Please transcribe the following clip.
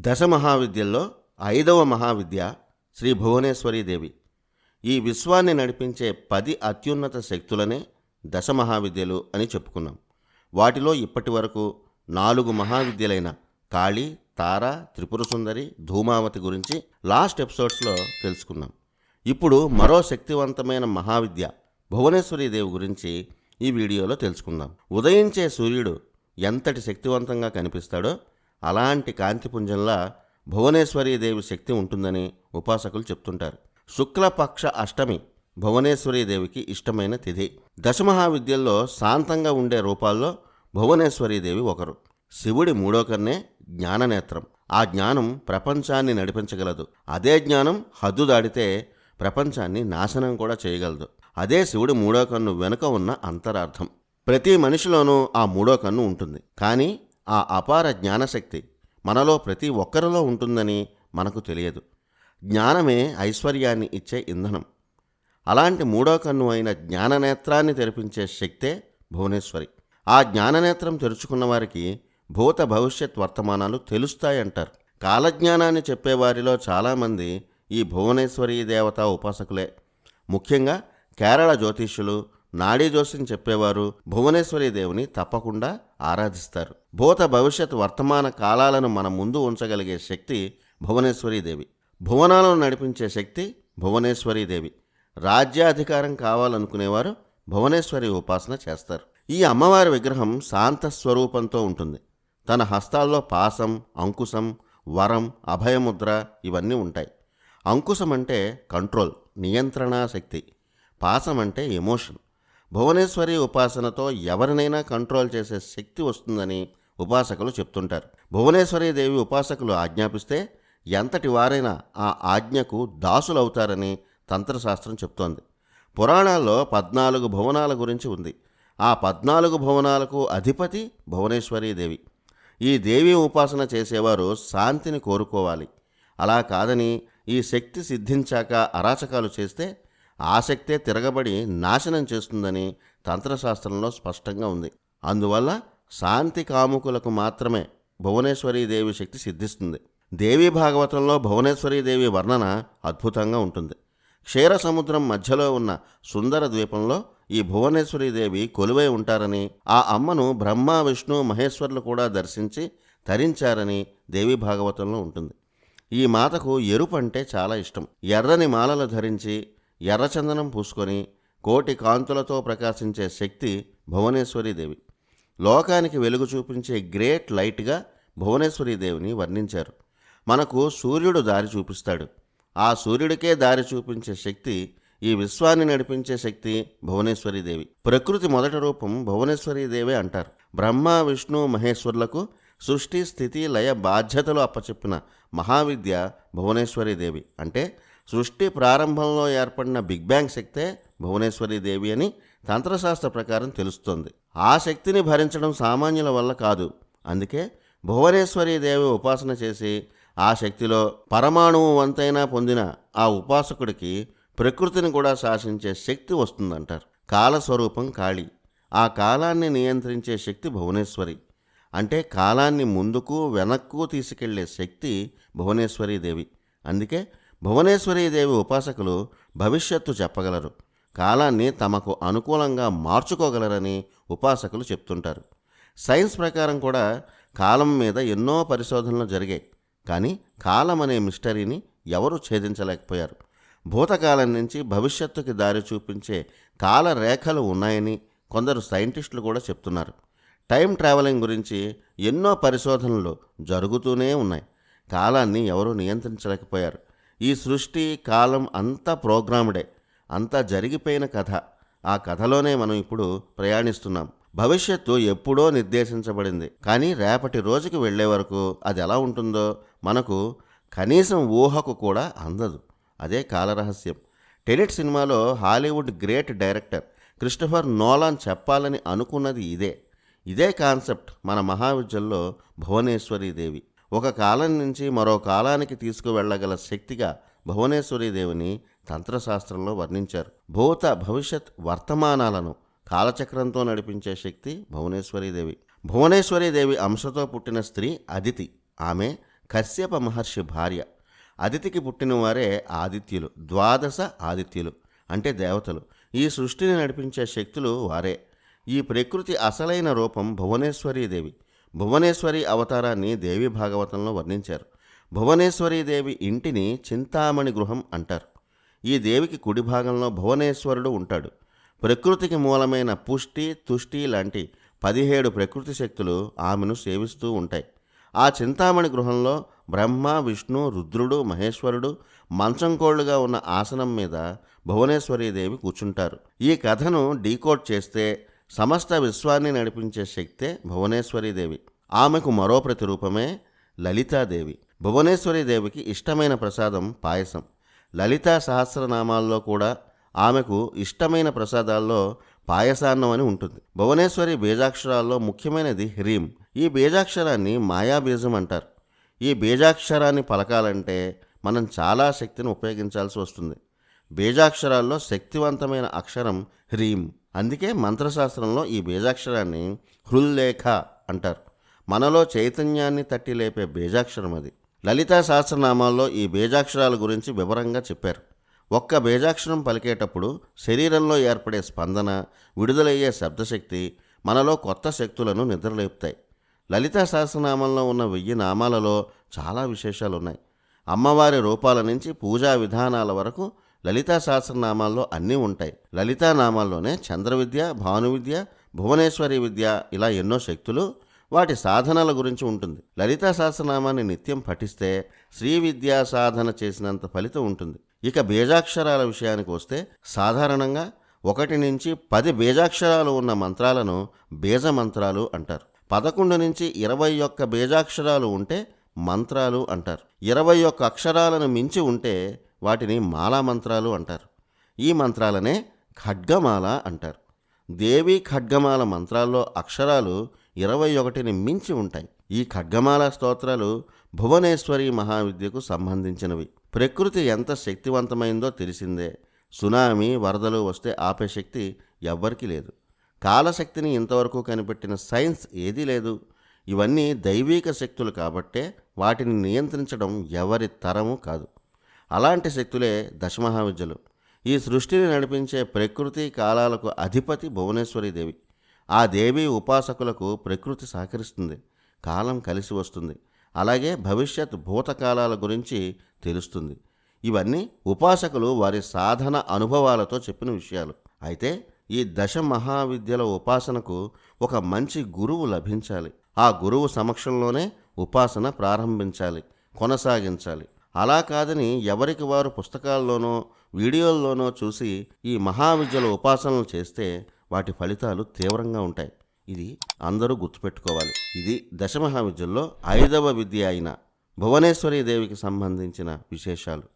దశ మహావిద్యల్లో ఐదవ మహావిద్య శ్రీ భువనేశ్వరీదేవి ఈ విశ్వాన్ని నడిపించే పది అత్యున్నత శక్తులనే దశ మహావిద్యలు అని చెప్పుకున్నాం. వాటిలో ఇప్పటి వరకు నాలుగు మహావిద్యలైన కాళీ తార త్రిపుర సుందరి ధూమావతి గురించి లాస్ట్ ఎపిసోడ్స్లో తెలుసుకున్నాం. ఇప్పుడు మరో శక్తివంతమైన మహావిద్య భువనేశ్వరీదేవి గురించి ఈ వీడియోలో తెలుసుకుందాం. ఉదయించే సూర్యుడు ఎంతటి శక్తివంతంగా కనిపిస్తాడో అలాంటి కాంతిపుంజంలా భువనేశ్వరీ దేవి శక్తి ఉంటుందని ఉపాసకులు చెప్తుంటారు. శుక్లపక్ష అష్టమి భువనేశ్వరీ దేవికి ఇష్టమైన తిథి. దశమహావిద్యల్లో శాంతంగా ఉండే రూపాల్లో భువనేశ్వరీ దేవి ఒకరు. శివుడి మూడో కన్నే జ్ఞాననేత్రం. ఆ జ్ఞానం ప్రపంచాన్ని నడిపించగలదు. అదే జ్ఞానం హద్దు దాడితే ప్రపంచాన్ని నాశనం కూడా చేయగలదు. అదే శివుడి మూడో కన్ను వెనుక ఉన్న అంతరార్థం. ప్రతి మనిషిలోనూ ఆ మూడో కన్ను ఉంటుంది. కానీ ఆ అపార జ్ఞానశక్తి మనలో ప్రతి ఒక్కరిలో ఉంటుందని మనకు తెలియదు. జ్ఞానమే ఐశ్వర్యాన్ని ఇచ్చే ఇంధనం. అలాంటి మూడో కన్ను అయిన జ్ఞాననేత్రాన్ని తెరిపించే శక్తే భువనేశ్వరి. ఆ జ్ఞాననేత్రం తెరుచుకున్న వారికి భూత భవిష్యత్ వర్తమానాలు తెలుస్తాయంటారు. కాలజ్ఞానాన్ని చెప్పేవారిలో చాలామంది ఈ భువనేశ్వరీ దేవత ఉపాసకులే. ముఖ్యంగా కేరళ జ్యోతిష్యులు నాడీ జోస్యం చెప్పేవారు భువనేశ్వరీ దేవుని తప్పకుండా ఆరాధిస్తారు. భూత భవిష్యత్ వర్తమాన కాలాలను మన ముందు ఉంచగలిగే శక్తి భువనేశ్వరీ దేవి. భువనాలను నడిపించే శక్తి భువనేశ్వరీ దేవి. రాజ్యాధికారం కావాలనుకునేవారు భువనేశ్వరి ఉపాసన చేస్తారు. ఈ అమ్మవారి విగ్రహం శాంత స్వరూపంతో ఉంటుంది. తన హస్తాల్లో పాసం అంకుశం వరం అభయముద్ర ఇవన్నీ ఉంటాయి. అంకుశం అంటే కంట్రోల్ నియంత్రణా శక్తి. పాసం అంటే ఎమోషన్. భువనేశ్వరి ఉపాసనతో ఎవరినైనా కంట్రోల్ చేసే శక్తి వస్తుందని ఉపాసకులు చెప్తుంటారు. భువనేశ్వరి దేవి ఉపాసకులు ఆజ్ఞాపిస్తే ఎంతటి వారైనా ఆ ఆజ్ఞకు దాసులవుతారని తంత్రశాస్త్రం చెప్తోంది. పురాణాల్లో పద్నాలుగు భువనాల గురించి ఉంది. ఆ పద్నాలుగు భువనాలకు అధిపతి భువనేశ్వరీదేవి ఈ దేవి ఉపాసన చేసేవారు శాంతిని కోరుకోవాలి. అలా కాదని ఈ శక్తి సిద్ధించాక అరాచకాలు చేస్తే ఆసక్తే తిరగబడి నాశనం చేస్తుందని తంత్రశాస్త్రంలో స్పష్టంగా ఉంది. అందువల్ల శాంతి కాముకులకు మాత్రమే భువనేశ్వరీ దేవి శక్తి సిద్ధిస్తుంది. దేవీ భాగవతంలో భువనేశ్వరీదేవి వర్ణన అద్భుతంగా ఉంటుంది. క్షీర సముద్రం మధ్యలో ఉన్న సుందర ద్వీపంలో ఈ భువనేశ్వరీదేవి కొలువై ఉంటారని ఆ అమ్మను బ్రహ్మ విష్ణు మహేశ్వర్లు కూడా దర్శించి తరించారని దేవి భాగవతంలో ఉంటుంది. ఈ మాతకు ఎరుపు అంటే చాలా ఇష్టం. ఎర్రని మాలలు ధరించి ఎర్రచందనం పూసుకొని కోటి కాంతులతో ప్రకాశించే శక్తి భువనేశ్వరీదేవి లోకానికి వెలుగు చూపించే గ్రేట్ లైట్గా భువనేశ్వరీ దేవిని వర్ణించారు. మనకు సూర్యుడు దారి చూపిస్తాడు. ఆ సూర్యుడికే దారి చూపించే శక్తి ఈ విశ్వాన్ని నడిపించే శక్తి భువనేశ్వరీ దేవి. ప్రకృతి మొదటి రూపం భువనేశ్వరీదేవే అంటారు. బ్రహ్మ విష్ణు మహేశ్వర్లకు సృష్టి స్థితి లయ బాధ్యతలు అప్పచెప్పిన మహావిద్య భువనేశ్వరీదేవి అంటే సృష్టి ప్రారంభంలో ఏర్పడిన బిగ్ బ్యాంగ్ శక్తే భువనేశ్వరి దేవి అని తంత్రశాస్త్ర ప్రకారం తెలుస్తోంది. ఆ శక్తిని భరించడం సామాన్యుల వల్ల కాదు. అందుకే భువనేశ్వరీ దేవి ఉపాసన చేసి ఆ శక్తిలో పరమాణువు వంతైనా పొందిన ఆ ఉపాసకుడికి ప్రకృతిని కూడా శాసించే శక్తి వస్తుందంటారు. కాలస్వరూపం కాళి. ఆ కాలాన్ని నియంత్రించే శక్తి భువనేశ్వరి. అంటే కాలాన్ని ముందుకు వెనక్కు తీసుకెళ్ళే శక్తి భువనేశ్వరీ దేవి. అందుకే భువనేశ్వరీదేవి ఉపాసకులు భవిష్యత్తు చెప్పగలరు. కాలాన్ని తమకు అనుకూలంగా మార్చుకోగలరని ఉపాసకులు చెప్తుంటారు. సైన్స్ ప్రకారం కూడా కాలం మీద ఎన్నో పరిశోధనలు జరిగాయి. కానీ కాలం అనే మిస్టరీని ఎవరూ ఛేదించలేకపోయారు. భూతకాలం నుంచి భవిష్యత్తుకి దారి చూపించే కాల రేఖలు ఉన్నాయని కొందరు సైంటిస్టులు కూడా చెప్తున్నారు. టైం ట్రావెలింగ్ గురించి ఎన్నో పరిశోధనలు జరుగుతూనే ఉన్నాయి. కాలాన్ని ఎవరూ నియంత్రించలేకపోయారు. ఈ సృష్టి కాలం అంతా ప్రోగ్రాముడే అంతా జరిగిపోయిన కథ. ఆ కథలోనే మనం ఇప్పుడు ప్రయాణిస్తున్నాం. భవిష్యత్తు ఎప్పుడో నిర్దేశించబడింది. కానీ రేపటి రోజుకి వెళ్ళే వరకు అది ఎలా ఉంటుందో మనకు కనీసం ఊహకు కూడా అందదు. అదే కాలరహస్యం. టెలిట్ సినిమాలో Hollywood great director Christopher Nolan చెప్పాలని అనుకున్నది ఇదే. ఇదే కాన్సెప్ట్ మన మహావిద్యల్లో భువనేశ్వరీదేవి. ఒక కాలం నుంచి మరో కాలానికి తీసుకువెళ్ళగల శక్తిగా భువనేశ్వరీ దేవిని తంత్రశాస్త్రంలో వర్ణించారు. భూత భవిష్యత్ వర్తమానాలను కాలచక్రంతో నడిపించే శక్తి భువనేశ్వరీ దేవి. భువనేశ్వరీ దేవి అంశతో పుట్టిన స్త్రీ అదితి. ఆమె కశ్యప మహర్షి భార్య. అదితికి పుట్టినవారే ఆదిత్యులు ద్వాదశ ఆదిత్యులు అంటే దేవతలు. ఈ సృష్టిని నడిపించే శక్తులు వారే. ఈ ప్రకృతి అసలైన రూపం భువనేశ్వరీదేవి భువనేశ్వరి అవతారాన్ని దేవి భాగవతంలో వర్ణించారు. భువనేశ్వరీదేవి ఇంటిని చింతామణి గృహం అంటారు. ఈ దేవికి కుడి భాగంలో భువనేశ్వరుడు ఉంటాడు. ప్రకృతికి మూలమైన పుష్టి తుష్టి లాంటి పదిహేడు ప్రకృతి శక్తులు ఆమెను సేవిస్తూ ఉంటాయి. ఆ చింతామణి గృహంలో బ్రహ్మ విష్ణు రుద్రుడు మహేశ్వరుడు మంచం కోళ్ళుగా ఉన్న ఆసనం మీద భువనేశ్వరీదేవి కూర్చుంటారు. ఈ కథను డీకోడ్ చేస్తే సమస్త విశ్వాన్ని నడిపించే శక్తే భువనేశ్వరీదేవి ఆమెకు మరో ప్రతిరూపమే లలితాదేవి. భువనేశ్వరీదేవికి ఇష్టమైన ప్రసాదం పాయసం. లలితా సహస్రనామాల్లో కూడా ఆమెకు ఇష్టమైన ప్రసాదాల్లో పాయసాన్నం అని ఉంటుంది. భువనేశ్వరి బీజాక్షరాల్లో ముఖ్యమైనది హ్రీం. ఈ బీజాక్షరాన్ని మాయాబీజం అంటారు. ఈ బీజాక్షరాన్ని పలకాలంటే మనం చాలా శక్తిని ఉపయోగించాల్సి వస్తుంది. బీజాక్షరాల్లో శక్తివంతమైన అక్షరం హ్రీం. అందుకే మంత్రశాస్త్రంలో ఈ బీజాక్షరాన్ని హృల్లేఖ అంటారు. మనలో చైతన్యాన్ని తట్టి లేపే బీజాక్షరం అది. లలితా సహస్రనామాల్లో ఈ బీజాక్షరాల గురించి వివరంగా చెప్పారు. ఒక్క బీజాక్షరం పలికేటప్పుడు శరీరంలో ఏర్పడే స్పందన విడుదలయ్యే శబ్దశక్తి మనలో కొత్త శక్తులను నిద్రలేపుతాయి. లలితా సహస్రనామంలో ఉన్న వెయ్యి నామాలలో చాలా విశేషాలు ఉన్నాయి అమ్మవారి రూపాల నుంచి పూజా విధానాల వరకు లలితా సహస్రనామాల్లో అన్నీ ఉంటాయి. లలితా నామాల్లోనే చంద్ర విద్య భాను విద్య భువనేశ్వరి విద్య ఇలా ఎన్నో శక్తులు వాటి సాధనల గురించి ఉంటుంది. లలితా సహస్రనామాన్ని నిత్యం పఠిస్తే శ్రీ విద్యా సాధన చేసినంత ఫలితం ఉంటుంది. ఇక బీజాక్షరాల విషయానికి వస్తే సాధారణంగా ఒకటి నుంచి పది బీజాక్షరాలు ఉన్న మంత్రాలను బీజ మంత్రాలు అంటారు. పదకొండు నుంచి ఇరవై ఒక్క బీజాక్షరాలు ఉంటే మంత్రాలు అంటారు. ఇరవై ఒక్క అక్షరాలను మించి ఉంటే వాటిని మాలా మంత్రాలు అంటారు. ఈ మంత్రాలనే ఖడ్గమాల అంటారు. దేవి ఖడ్గమాల మంత్రాల్లో అక్షరాలు ఇరవై ఒకటిని మించి ఉంటాయి. ఈ ఖడ్గమాల స్తోత్రాలు భువనేశ్వరి మహావిద్యకు సంబంధించినవి. ప్రకృతి ఎంత శక్తివంతమైందో తెలిసిందే. సునామీ వరదలు వస్తే ఆపే శక్తి ఎవ్వరికీ లేదు. కాలశక్తిని ఇంతవరకు కనిపెట్టిన సైన్స్ ఏదీ లేదు. ఇవన్నీ దైవీక శక్తులు కాబట్టే వాటిని నియంత్రించడం ఎవరి తరము కాదు. అలాంటి శక్తులే దశమహావిద్యలు. ఈ సృష్టిని నడిపించే ప్రకృతి కాలాలకు అధిపతి భువనేశ్వరీదేవి ఆ దేవి ఉపాసకులకు ప్రకృతి సహకరిస్తుంది. కాలం కలిసి వస్తుంది. అలాగే భవిష్యత్ భూతకాలాల గురించి తెలుస్తుంది. ఇవన్నీ ఉపాసకులు వారి సాధన అనుభవాలతో చెప్పిన విషయాలు. అయితే ఈ దశ మహావిద్యల ఉపాసనకు ఒక మంచి గురువు లభించాలి. ఆ గురువు సమక్షంలోనే ఉపాసన ప్రారంభించాలి. కొనసాగించాలి. అలా కాదని ఎవరికి వారు పుస్తకాల్లోనో వీడియోల్లోనో చూసి ఈ మహావిద్యల ఉపాసనలు చేస్తే వాటి ఫలితాలు తీవ్రంగా ఉంటాయి. ఇది అందరూ గుర్తుపెట్టుకోవాలి. ఇది దశమహావిద్యల్లో ఐదవ విద్య అయిన భువనేశ్వరీ దేవికి సంబంధించిన విశేషాలు.